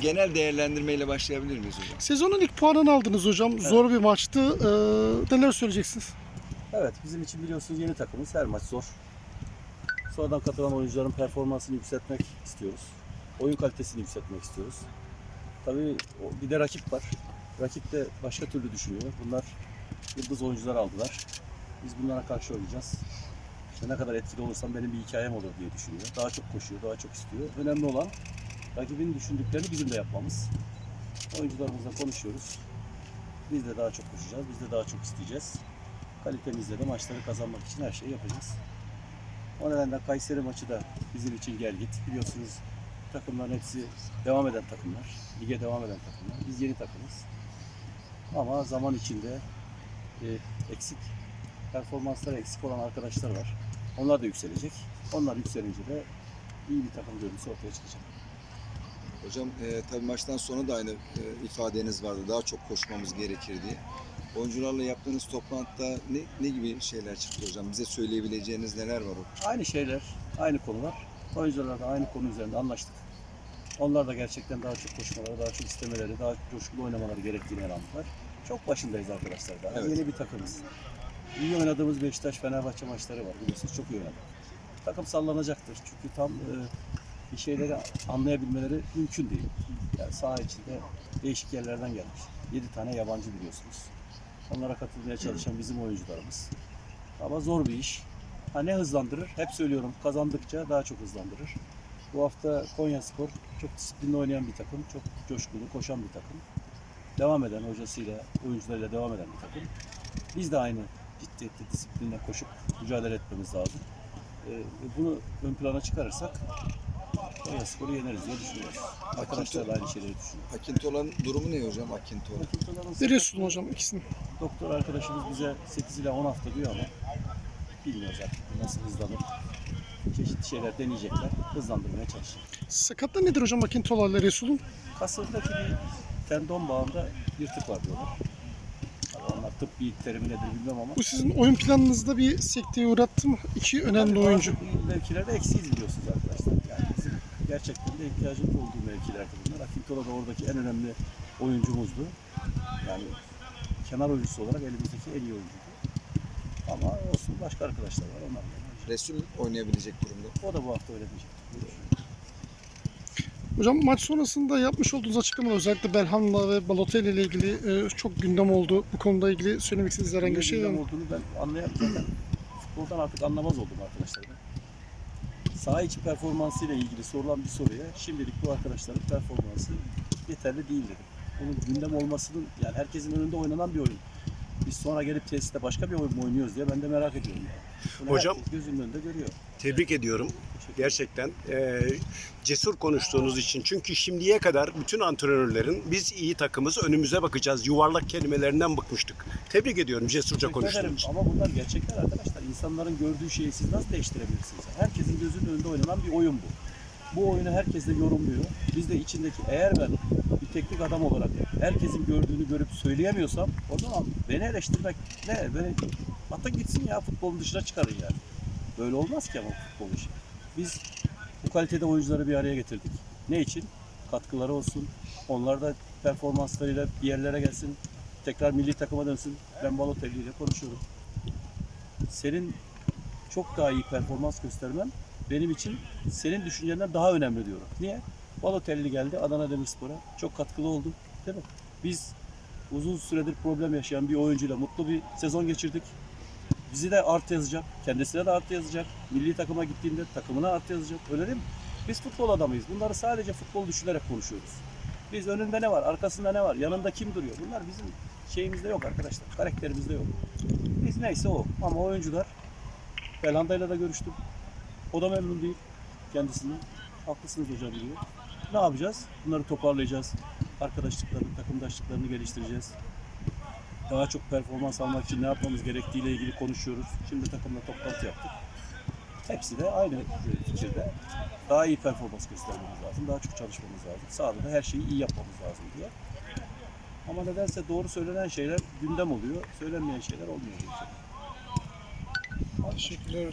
Genel değerlendirmeyle başlayabilir miyiz hocam? Sezonun ilk puanını aldınız hocam. Zor bir maçtı. Ee, neler söyleyeceksiniz? Evet bizim için biliyorsunuz yeni takımız her maç zor. Sonradan katılan oyuncuların performansını yükseltmek istiyoruz. Oyun kalitesini yükseltmek istiyoruz. Tabii bir de rakip var. Rakip de başka türlü düşünüyor. Bunlar yıldız oyuncular aldılar. Biz bunlara karşı oynayacağız. İşte ne kadar etkili olursam benim bir hikayem olur diye düşünüyor. Daha çok koşuyor, daha çok istiyor. Önemli olan rakibin düşündüklerini bizim de yapmamız. Oyuncularımızla konuşuyoruz. Biz de daha çok koşacağız, biz de daha çok isteyeceğiz kalitemizle de maçları kazanmak için her şeyi yapacağız. O nedenle Kayseri maçı da bizim için gel git. Biliyorsunuz takımların hepsi devam eden takımlar. Lige devam eden takımlar. Biz yeni takımız. Ama zaman içinde e, eksik performansları eksik olan arkadaşlar var. Onlar da yükselecek. Onlar yükselince de iyi bir takım görüntüsü ortaya çıkacak. Hocam e, tabii maçtan sonra da aynı e, ifadeniz vardı. Daha çok koşmamız gerekir diye. Oyuncularla yaptığınız toplantıda ne, ne gibi şeyler çıktı hocam? Bize söyleyebileceğiniz neler var? o? Aynı şeyler, aynı konular. Oyuncular da aynı konu üzerinde anlaştık. Onlar da gerçekten daha çok koşmaları, daha çok istemeleri, daha coşkulu oynamaları gerektiğini inandılar. Çok başındayız arkadaşlar daha. Evet. Yeni bir takımız. İyi oynadığımız Beşiktaş Fenerbahçe maçları var. Biliyorsunuz çok iyi oynadık. Takım sallanacaktır. Çünkü tam e, bir şeyleri anlayabilmeleri mümkün değil. Yani saha içinde değişik yerlerden gelmiş. 7 tane yabancı biliyorsunuz. Onlara katılmaya çalışan bizim oyuncularımız. Ama zor bir iş. Ha ne hızlandırır? Hep söylüyorum kazandıkça daha çok hızlandırır. Bu hafta Konya Spor çok disiplinli oynayan bir takım, çok coşkulu, koşan bir takım. Devam eden hocasıyla, oyuncularıyla devam eden bir takım. Biz de aynı ciddiyette, disiplinle koşup mücadele etmemiz lazım. Ee, bunu ön plana çıkarırsak Konya Spor'u yeneriz diye düşünüyoruz. Arkadaşlar da aynı şeyleri düşünüyor. Akintola'nın durumu ne hocam Akintola? Ne diyorsun hocam ikisini? Doktor arkadaşımız bize 8 ile 10 hafta diyor ama bilmiyoruz artık nasıl hızlanır. Çeşitli şeyler deneyecekler. Hızlandırmaya çalışacak. Sakatlığı nedir hocam Akintola ile Resul'un? Kasındaki bir tendon bağında yırtık var diyorlar. Onlar tıbbi terimi nedir bilmem ama. Bu sizin oyun planınızda bir sekteye uğrattı mı? İki önemli oyuncu. bazı Mevkilerde eksiyiz biliyorsunuz arkadaşlar. Gerçekten de ihtiyacımız olduğu mevkilerdi bunlar. Akintola da oradaki en önemli oyuncumuzdu. Yani kenar oyuncusu olarak elimizdeki en iyi oyuncuydu. Ama olsun başka arkadaşlar var onlar. da. Resul oynayabilecek durumda. O da bu hafta oynayacak. Hocam maç sonrasında yapmış olduğunuz açıklamada özellikle Belhan'la ve Balotelli ile ilgili e, çok gündem oldu. Bu konuda ilgili söylemek istediğiniz herhangi bir şey var Gündem mı? olduğunu ben. Zaten futboldan artık anlamaz oldum arkadaşlar. Ben. Saha içi performansıyla ilgili sorulan bir soruya şimdilik bu arkadaşların performansı yeterli değil dedim. Bunun gündem olmasının yani herkesin önünde oynanan bir oyun. Biz sonra gelip tesiste başka bir oyun mu oynuyoruz diye ben de merak ediyorum. Yani. Bunu Hocam- gözünün önünde görüyor. Tebrik ediyorum. Gerçekten eee, cesur konuştuğunuz için. Çünkü şimdiye kadar bütün antrenörlerin biz iyi takımız önümüze bakacağız. Yuvarlak kelimelerinden bıkmıştık. Tebrik ediyorum cesurca Teşekkür ederim. konuştuğunuz için. Ama bunlar gerçekler arkadaşlar. İnsanların gördüğü şeyi siz nasıl değiştirebilirsiniz? Herkesin gözünün önünde oynanan bir oyun bu. Bu oyunu herkes de yorumluyor. Biz de içindeki eğer ben bir teknik adam olarak herkesin gördüğünü görüp söyleyemiyorsam o zaman beni eleştirmek ne? Beni atın gitsin ya futbolun dışına çıkarın yani. Böyle olmaz ki ama futbol işi. Biz bu kalitede oyuncuları bir araya getirdik. Ne için? Katkıları olsun. Onlar da performanslarıyla bir yerlere gelsin. Tekrar milli takıma dönsün. Ben Balotelli ile konuşuyorum. Senin çok daha iyi performans göstermen benim için senin düşüncenden daha önemli diyorum. Niye? Balotelli geldi Adana Demirspor'a. Çok katkılı oldu. Değil mi? Biz uzun süredir problem yaşayan bir oyuncuyla mutlu bir sezon geçirdik. Bizi de artı yazacak. Kendisine de artı yazacak. Milli takıma gittiğinde takımına artı yazacak. Öyle değil mi? Biz futbol adamıyız. Bunları sadece futbol düşünerek konuşuyoruz. Biz önünde ne var, arkasında ne var, yanında kim duruyor? Bunlar bizim şeyimizde yok arkadaşlar. Karakterimizde yok. Biz neyse o. Ama oyuncular Belhanda'yla da görüştüm. O da memnun değil kendisinden. Haklısınız hocam diyor. Ne yapacağız? Bunları toparlayacağız. Arkadaşlıklarını, takımdaşlıklarını geliştireceğiz. Daha çok performans almak için ne yapmamız gerektiğiyle ilgili konuşuyoruz. Şimdi takımla toplantı yaptık. Hepsi de aynı fikirde. Daha iyi performans göstermemiz lazım. Daha çok çalışmamız lazım. Sahada da her şeyi iyi yapmamız lazım diye. Ama nedense doğru söylenen şeyler gündem oluyor. Söylenmeyen şeyler olmuyor. Teşekkürler.